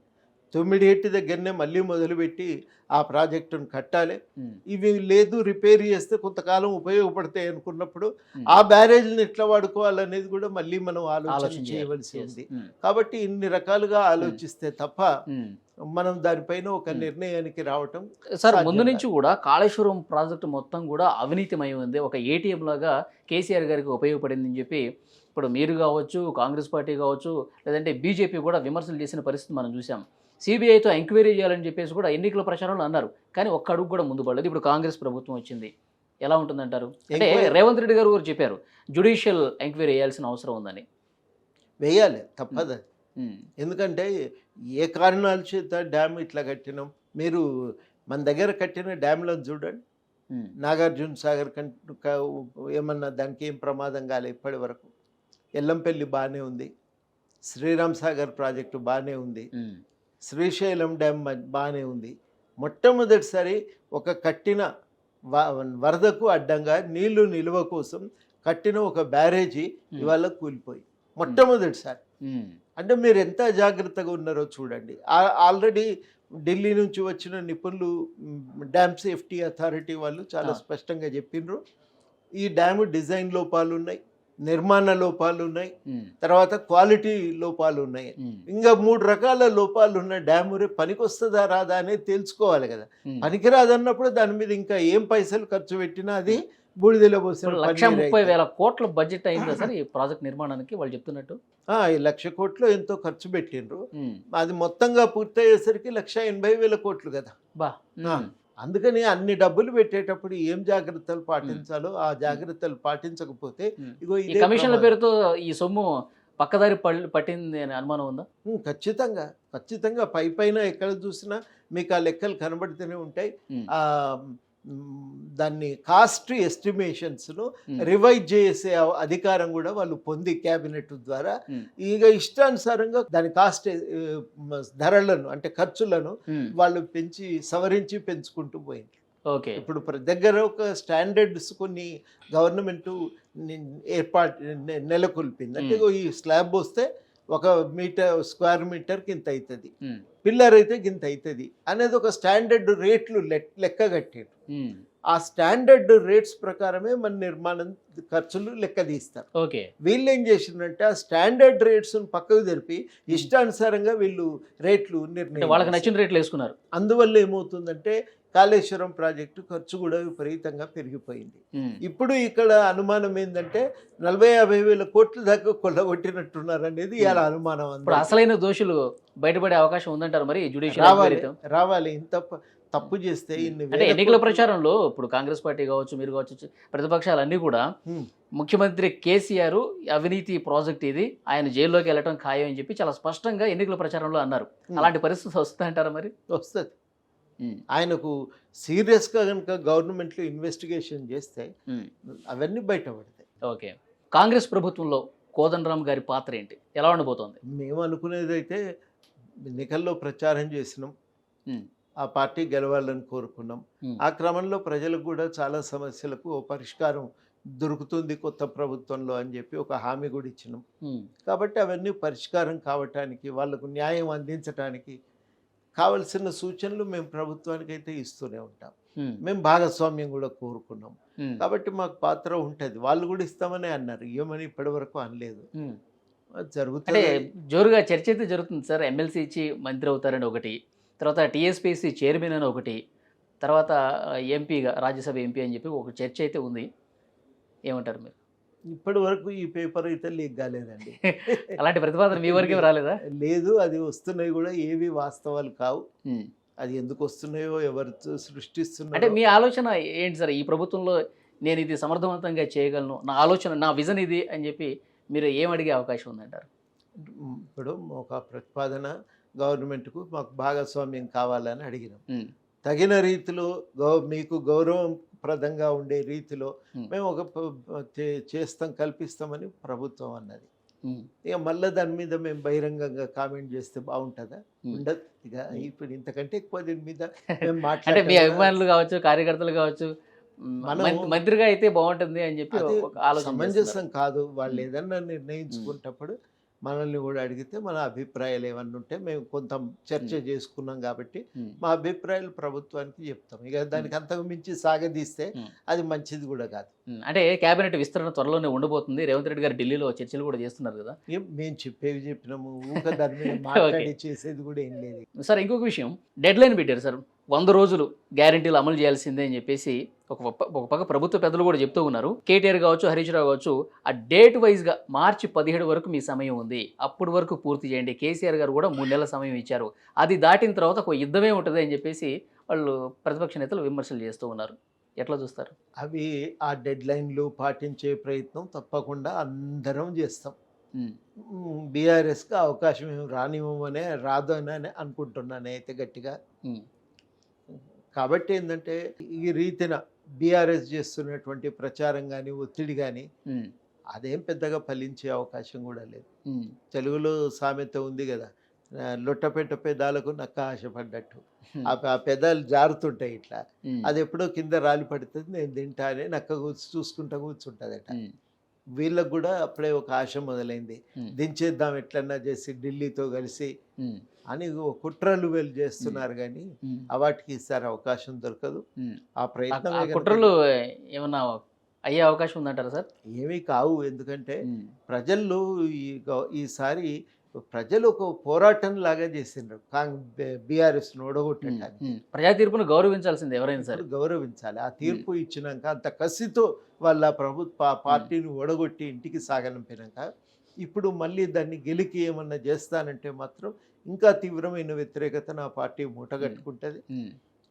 తొమ్మిది ఎట్టి దగ్గరనే మళ్ళీ మొదలుపెట్టి ఆ ప్రాజెక్టును కట్టాలి ఇవి లేదు రిపేర్ చేస్తే కొంతకాలం ఉపయోగపడతాయి అనుకున్నప్పుడు. ఆ బ్యారేజ్ని ఎట్లా వాడుకోవాలనేది కూడా మళ్ళీ మనం ఆలోచన. చేయవలసి. ఉంది కాబట్టి ఇన్ని రకాలుగా ఆలోచిస్తే తప్ప. మనం దానిపైన ఒక. నిర్ణయానికి రావటం సార్ ముందు. నుంచి కూడా కాళేశ్వరం ప్రాజెక్టు మొత్తం కూడా అవినీతిమై ఉంది ఒక ఏటీఎం లాగా కేసీఆర్ గారికి ఉపయోగపడింది అని చెప్పి ఇప్పుడు మీరు కావచ్చు కాంగ్రెస్ పార్టీ కావచ్చు లేదంటే బీజేపీ కూడా విమర్శలు చేసిన పరిస్థితి మనం చూసాం సిబిఐతో ఎంక్వైరీ చేయాలని చెప్పేసి కూడా ఎన్నికల ప్రచారంలో అన్నారు. కానీ ఒక్క అడుగు కూడా ముందు పడలేదు. ఇప్పుడు కాంగ్రెస్ ప్రభుత్వం వచ్చింది. ఎలా ఉంటుందంటారు? అంటే రేవంత్ రెడ్డి గారు కూడా చెప్పారు జుడిషియల్ ఎంక్వైరీ చేయాల్సిన అవసరం ఉందని. వేయాలి తప్పదు. ఎందుకంటే ఏ కారణాల చేత డ్యామ్ ఇట్లా కట్టినాం? మీరు మన దగ్గర కట్టిన డ్యామ్లను చూడండి. నాగార్జున సాగర్ ఏమన్నా దానికి ఏం ప్రమాదం కాలే ఇప్పటి వరకు. ఎల్లంపల్లి బాగానే ఉంది. శ్రీరామ్ సాగర్ ప్రాజెక్టు బాగానే ఉంది. శ్రీశైలం డ్యామ్ బాగానే ఉంది. మొట్టమొదటిసారి ఒక కట్టిన వరదకు అడ్డంగా నీళ్ళు నిల్వ కోసం కట్టిన ఒక బ్యారేజీ ఇవాళ కూలిపోయి మొట్టమొదటిసారి. అంటే మీరు ఎంత జాగ్రత్తగా ఉన్నారో చూడండి. ఆల్రెడీ ఢిల్లీ నుంచి వచ్చిన నిపుణులు డ్యామ్ సేఫ్టీ అథారిటీ వాళ్ళు చాలా. స్పష్టంగా చెప్పిండ్రు ఈ డ్యామ్ డిజైన్ లోపాలు ఉన్నాయి నిర్మాణ లోపాలు ఉన్నాయి తర్వాత క్వాలిటీ లోపాలు ఉన్నాయి ఇంకా మూడు రకాల లోపాలు ఉన్న డ్యాము రే పనికొస్తుందా రాదా అనేది తెలుసుకోవాలి కదా. ఉమ్. పనికిరాదన్నప్పుడు దాని మీద ఇంకా ఏం పైసలు ఖర్చు పెట్టినా అది బూడిదలో పోసిన లక్ష ముప్పై. వేల కోట్ల బడ్జెట్ అయిందా సార్ ఈ ప్రాజెక్ట్ నిర్మాణానికి వాళ్ళు చెప్తున్నట్టు? ఈ లక్ష కోట్లు ఎంతో ఖర్చు పెట్టిండ్రు. అది మొత్తంగా పూర్తయ్యేసరికి లక్ష ఎనభై వేల కోట్లు కదా. బా. అందుకని అన్ని డబ్బులు పెట్టేటప్పుడు ఏం జాగ్రత్తలు పాటించాలో ఆ జాగ్రత్తలు పాటించకపోతే. ఇగో ఈ కమిషన్ల. పేరుతో ఈ సొమ్ము పక్కదారి పట్టింది అనే అనుమానం ఉందా? ఖచ్చితంగా. ఖచ్చితంగా పై పైన ఎక్కడ చూసినా మీకు ఆ లెక్కలు కనబడుతూనే ఉంటాయి. ఆ దాన్ని కాస్ట్ ఎస్టిమేషన్స్ను రివైజ్ చేసే అధికారం కూడా వాళ్ళు పొంది క్యాబినెట్ ద్వారా ఇక ఇష్టానుసారంగా దాని కాస్ట్ ధరలను అంటే ఖర్చులను వాళ్ళు పెంచి సవరించి పెంచుకుంటూ పోయింది. ఓకే. ఇప్పుడు దగ్గర ఒక స్టాండర్డ్స్ కొన్ని గవర్నమెంట్ ఏర్పాటు నెలకొల్పింది. అంటే ఈ స్లాబ్ వస్తే ఒక మీటర్ స్క్వేర్ మీటర్కి ఇంత అవుతుంది పిల్లర్ అయితే ఇంత అవుతుంది అనేది ఒక స్టాండర్డ్ రేట్లు లెక్- లెక్క కట్టారు ఆ స్టాండర్డ్ రేట్స్ ప్రకారమే మన నిర్మాణం ఖర్చులు లెక్క తీస్తారు. ఓకే. వీళ్ళు ఏం చేసిందంటే ఆ స్టాండర్డ్ రేట్స్ పక్కకు జరిపి ఇష్టానుసారంగా వీళ్ళు రేట్లు నిర్ణయం వాళ్ళకి. నచ్చిన రేట్లు వేసుకున్నారు. అందువల్ల ఏమవుతుందంటే కాళేశ్వరం ప్రాజెక్టు ఖర్చు కూడా విపరీతంగా పెరిగిపోయింది. ఇప్పుడు ఇక్కడ అనుమానం ఏంటంటే నలభై యాభై వేల కోట్ల దాకా కొల్లగొట్టినట్టున్నారు అనేది ఇలా అనుమానం. అసలైన దోషులు బయటపడే అవకాశం ఉందంటారు మరి జుడిషియల్ రావాలి ఇంత తప్పు చేస్తే ఇన్ని అంటే ఎన్నికల ప్రచారంలో ఇప్పుడు కాంగ్రెస్ పార్టీ కావచ్చు మీరు కావచ్చు ప్రతిపక్షాలు అన్నీ కూడా. ముఖ్యమంత్రి కేసీఆర్ అవినీతి ప్రాజెక్ట్ ఇది ఆయన జైల్లోకి వెళ్ళటం ఖాయం అని చెప్పి చాలా స్పష్టంగా ఎన్నికల ప్రచారంలో అన్నారు. అలాంటి పరిస్థితి వస్తుందంటారా మరి? వస్తుంది. ఆయనకు సీరియస్గా కనుక గవర్నమెంట్లో ఇన్వెస్టిగేషన్ చేస్తే అవన్నీ బయటపడతాయి. ఓకే. కాంగ్రెస్ ప్రభుత్వంలో కోదండరామ్ గారి పాత్ర ఏంటి? ఎలా ఉండబోతోంది? మేము అనుకునేది అయితే ఎన్నికల్లో ప్రచారం చేసినాం. ఆ పార్టీ గెలవాలని కోరుకున్నాం. ఆ క్రమంలో ప్రజలకు కూడా చాలా సమస్యలకు పరిష్కారం దొరుకుతుంది కొత్త ప్రభుత్వంలో అని చెప్పి ఒక హామీ కూడా ఇచ్చినాం. కాబట్టి అవన్నీ పరిష్కారం కావటానికి వాళ్ళకు న్యాయం అందించడానికి కావలసిన సూచనలు మేము ప్రభుత్వానికి అయితే ఇస్తూనే ఉంటాం. మేము భాగస్వామ్యం కూడా కోరుకున్నాం. కాబట్టి మాకు పాత్ర ఉంటుంది. వాళ్ళు కూడా ఇస్తామని అన్నారు. ఇవ్వమని ఇప్పటివరకు అనలేదు. ఉమ్. అది అంటే జరుగుతుంది. జోరుగా చర్చ అయితే జరుగుతుంది సార్. ఎమ్మెల్సీ ఇచ్చి మంత్రి అవుతారని ఒకటి తర్వాత టీఎస్పీసీ చైర్మన్ అని ఒకటి తర్వాత ఎంపీగా రాజ్యసభ ఎంపీ అని చెప్పి ఒక చర్చ అయితే ఉంది. ఏమంటారు మీరు? ఇప్పటి వరకు ఈ పేపర్ అయితే లీక్ కాలేదండి. అలాంటి ప్రతిపాదన మీ వరకే రాలేదా? లేదు అది వస్తున్నాయి కూడా ఏవి వాస్తవాలు కావు. అది ఎందుకు వస్తున్నాయో ఎవరు అంటే సృష్టిస్తున్నారో. మీ ఆలోచన ఏంటి సార్? ఈ ప్రభుత్వంలో నేను ఇది సమర్థవంతంగా చేయగలను నా ఆలోచన నా విజన్ ఇది అని చెప్పి మీరు ఏం అడిగే అవకాశం ఉందంటారు? ఇప్పుడు ఒక ప్రతిపాదన గవర్నమెంట్కు మాకు భాగస్వామ్యం కావాలని అడిగినాం. తగిన రీతిలో గౌ మీకు గౌరవప్రదంగా ఉండే రీతిలో. మేము ఒక చేస్తాం కల్పిస్తామని ప్రభుత్వం అన్నది. ఇక మళ్ళీ దాని మీద మేము బహిరంగంగా కామెంట్ చేస్తే బాగుంటుందా. ఉండదు. ఇక. ఇప్పుడు ఇంతకంటే ఎక్కువ దీని మీద మేము అంటే మీ అభిమానులు కావచ్చు కార్యకర్తలు కావచ్చు మంత్రిగా అయితే బాగుంటుంది అని చెప్పి సమంజసం. కాదు. వాళ్ళు. ఏదన్నా నిర్ణయించుకున్నప్పుడు మనల్ని కూడా అడిగితే మన అభిప్రాయాలు ఏమన్నా ఉంటే మేము కొంత చర్చ. చేసుకున్నాం కాబట్టి మా అభిప్రాయాలు ప్రభుత్వానికి చెప్తాం. ఇక దానికి అంతకు మించి సాగదీస్తే. అది మంచిది కూడా కాదు. అంటే కేబినెట్ విస్తరణ త్వరలోనే ఉండబోతుంది. రేవంత్ రెడ్డి గారు ఢిల్లీలో చర్చలు కూడా చేస్తున్నారు కదా. మేము చెప్పేవి చెప్పినాము. ఊక దాని మీద మాట్లాడి చేసేది కూడా ఏం లేదు. సార్ ఇంకొక విషయం. డెడ్ లైన్ పెట్టారు సార్. వంద రోజులు గ్యారంటీలు అమలు చేయాల్సిందే అని చెప్పేసి ఒక ఒక పక్క ప్రభుత్వ పెద్దలు కూడా చెప్తూ ఉన్నారు. కేటీఆర్ కావచ్చు హరీష్ రావు కావచ్చు ఆ డేట్ వైజ్గా మార్చి పదిహేడు వరకు మీ సమయం ఉంది. అప్పటి వరకు పూర్తి చేయండి. కేసీఆర్ గారు కూడా మూడు నెలల సమయం ఇచ్చారు. అది దాటిన తర్వాత ఒక యుద్ధమే ఉంటుంది అని చెప్పేసి వాళ్ళు ప్రతిపక్ష నేతలు విమర్శలు చేస్తూ ఉన్నారు. ఎట్లా చూస్తారు? అవి ఆ డెడ్ లైన్లు పాటించే ప్రయత్నం తప్పకుండా అందరం చేస్తాం. బీఆర్ఎస్కి అవకాశం ఏమి రానివ్వమనే రాదు అని అనుకుంటున్నాను అయితే గట్టిగా. కాబట్టి ఏంటంటే ఈ రీతిన బీఆర్ఎస్ చేస్తున్నటువంటి ప్రచారం కానీ ఒత్తిడి కానీ అదేం పెద్దగా ఫలించే అవకాశం కూడా లేదు. తెలుగులో సామెత ఉంది కదా లొట్టపెట్ట పెదాలకు నక్క ఆశపడ్డట్టు ఆ పెదాలు జారుతుంటాయి ఇట్లా. అది ఎప్పుడో కింద రాలి పడుతుంది నేను తింటా అని నక్క కూర్చు చూసుకుంటా కూర్చుంటుందట. వీళ్ళకు కూడా అప్పుడే ఒక ఆశ మొదలైంది. దించేద్దాం ఎట్లన్నా చేసి ఢిల్లీతో కలిసి అని కుట్రలు వీళ్ళు చేస్తున్నారు కానీ ఉమ్, ఆ వాటికి ఈసారి అవకాశం దొరకదు. ఆ ప్రయత్నం కుట్రలు ఏమన్నా అయ్యే అవకాశం ఉందంటారా సార్? ఏమీ కావు. ఎందుకంటే ఉమ్, ప్రజల్లో ఈ ఈసారి ప్రజలు ఒక పోరాటం లాగా చేసిండ్రు. ఓడగొట్టడానికి. ఉమ్. ప్రజా తీర్పును గౌరవించాల్సింది ఎవరైనా సరే. గౌరవించాలి. ఆ తీర్పు ఇచ్చినాక అంత కసితో వాళ్ళ ప్రభుత్వ పార్టీని ఓడగొట్టి ఇంటికి సాగనంపినాక ఇప్పుడు మళ్ళీ దాన్ని గెలికి ఏమన్నా చేస్తానంటే మాత్రం ఇంకా తీవ్రమైన వ్యతిరేకత నా పార్టీ మూటగట్టుకుంటది.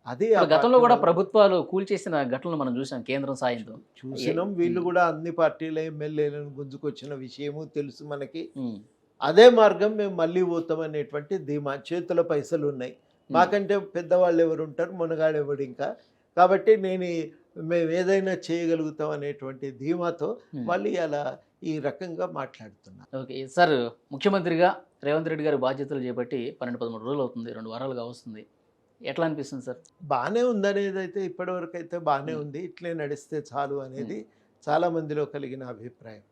అదే గతంలో కూడా ప్రభుత్వాలు కూల్చేసిన ఘటనలు మనం చూసాం కేంద్రం సాయంతో. చూసినాం వీళ్ళు కూడా అన్ని పార్టీల ఎమ్మెల్యేలను గుంజుకొచ్చిన విషయము తెలుసు మనకి. అదే మార్గం మేము మళ్ళీ పోతాం అనేటువంటి ధీమా చేతుల పైసలు ఉన్నాయి మాకంటే పెద్దవాళ్ళు ఎవరు ఉంటారు మునగాడు ఎవడు ఇంకా. కాబట్టి నేను మేము ఏదైనా చేయగలుగుతాం అనేటువంటి ధీమాతో ఉమ్. వాళ్ళు ఇలా ఈ రకంగా మాట్లాడుతున్నారు. ఓకే సార్ ముఖ్యమంత్రిగా రేవంత్ రెడ్డి గారి బాధ్యతలు చేపట్టి పన్నెండు పదమూడు రోజులు అవుతుంది రెండు వారాలుగా వస్తుంది ఎట్లా అనిపిస్తుంది సార్? బాగానే ఉందనేది అయితే ఇప్పటివరకు అయితే బాగానే. ఉంది. ఇట్లే నడిస్తే చాలు అనేది చాలా మందిలో కలిగిన అభిప్రాయం.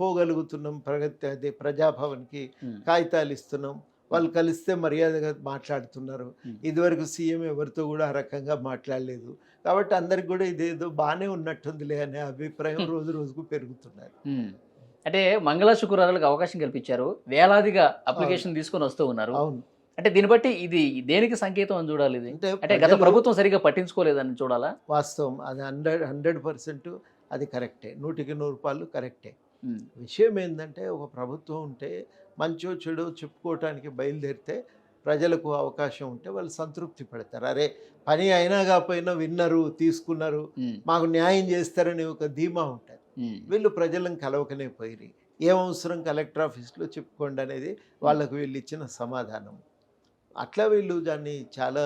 పోగలుగుతున్నాం ప్రగతి అదే ప్రజాభవన్కి కాగితాలు ఇస్తున్నాం. వాళ్ళు కలిస్తే మర్యాదగా మాట్లాడుతున్నారు. ఇదివరకు సీఎం ఎవరితో కూడా ఆ రకంగా మాట్లాడలేదు. కాబట్టి అందరికి కూడా ఇదేదో బాగానే ఉన్నట్టుందిలే అనే అభిప్రాయం రోజు రోజుకు పెరుగుతున్నారు. అంటే మంగళ శుక్రవారాలకు అవకాశం కల్పించారు. వేలాదిగా అప్లికేషన్ తీసుకొని వస్తూ ఉన్నారు. అవును. అంటే దీన్ని బట్టి ఇది దేనికి సంకేతం అని చూడాలి ఇది? అంటే గత ప్రభుత్వం సరిగా పట్టించుకోలేదని చూడాలా? వాస్తవం. అది హండ్రెడ్ హండ్రెడ్ పర్సెంట్ అది కరెక్టే. నూటికి నూరు రూపాయలు కరెక్టే. విషయం ఏంటంటే ఒక ప్రభుత్వం ఉంటే మంచో చెడో చెప్పుకోవటానికి బయలుదేరితే ప్రజలకు అవకాశం ఉంటే వాళ్ళు సంతృప్తి పడతారు. అరే పని అయినా కాకపోయినా విన్నారు తీసుకున్నారు మాకు న్యాయం చేస్తారనే ఒక ధీమా ఉంటుంది. వీళ్ళు ప్రజలను కలవకనే పోయి ఏం అవసరం కలెక్టర్ ఆఫీస్లో చెప్పుకోండి అనేది వాళ్ళకు వీళ్ళు ఇచ్చిన సమాధానం. అట్లా వీళ్ళు దాన్ని చాలా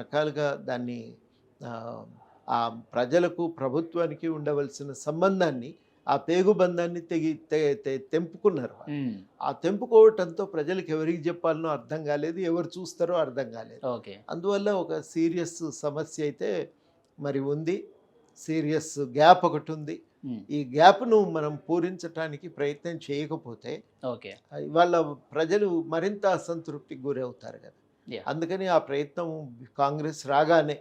రకాలుగా దాన్ని ఆ ప్రజలకు ప్రభుత్వానికి ఉండవలసిన సంబంధాన్ని ఆ పేగుబంధాన్ని తెగి తెంపుకున్నారు ఆ తెంపుకోవటంతో ప్రజలకు ఎవరికి చెప్పాలనో అర్థం కాలేదు ఎవరు చూస్తారో అర్థం కాలేదు. ఓకే. అందువల్ల ఒక సీరియస్ సమస్య అయితే మరి ఉంది. సీరియస్ గ్యాప్ ఒకటి ఉంది. ఈ గ్యాప్ను మనం పూరించడానికి ప్రయత్నం చేయకపోతే ఓకే. వాళ్ళ ప్రజలు మరింత అసంతృప్తికి గురవుతారు కదా. అందుకని ఆ ప్రయత్నం కాంగ్రెస్ రాగానే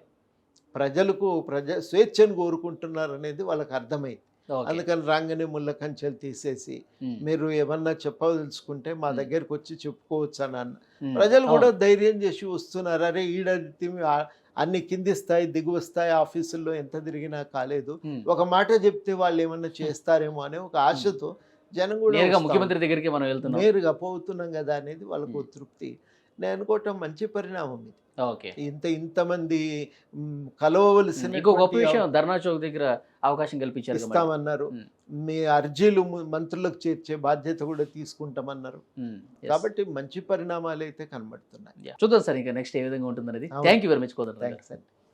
ప్రజలకు ప్రజ స్వేచ్ఛను కోరుకుంటున్నారు అనేది వాళ్ళకి అర్థమైంది. అందుకని రాగానే ముళ్ళ కంచెలు తీసేసి మీరు ఏమన్నా చెప్పదలుచుకుంటే మా. దగ్గరకు వచ్చి చెప్పుకోవచ్చు అని అన్న. ప్రజలు కూడా. ధైర్యం చేసి వస్తున్నారు. అరే ఈడ తిమి- ఆ- అన్ని కింది స్థాయి దిగువ స్థాయి ఆఫీసుల్లో ఎంత తిరిగినా కాలేదు. ఒక మాట చెప్తే వాళ్ళు ఏమన్నా చేస్తారేమో అనే ఒక ఆశతో జనం కూడా ముఖ్యమంత్రి దగ్గరికి మనం వెళ్తున్నాం. నేరుగా పోతున్నాం కదా అనేది వాళ్ళకు. తృప్తి. నేను అనుకోవటం మంచి పరిణామం ఇది. ఇంత ఇంతమంది ఇంకో గొప్ప విషయం ధర్నా చౌక్ దగ్గర అవకాశం కల్పించారు. ఇస్తామన్నారు. మీ అర్జీలు మంత్రులకు చేర్చే బాధ్యత కూడా తీసుకుంటామన్నారు. కాబట్టి మంచి పరిణామాలు అయితే కనబడుతున్నాయి. చూద్దాం సార్ ఇంకా నెక్స్ట్ ఏ విధంగా ఉంటుంది అనేది. Thank you very much Kodanda thanks అండి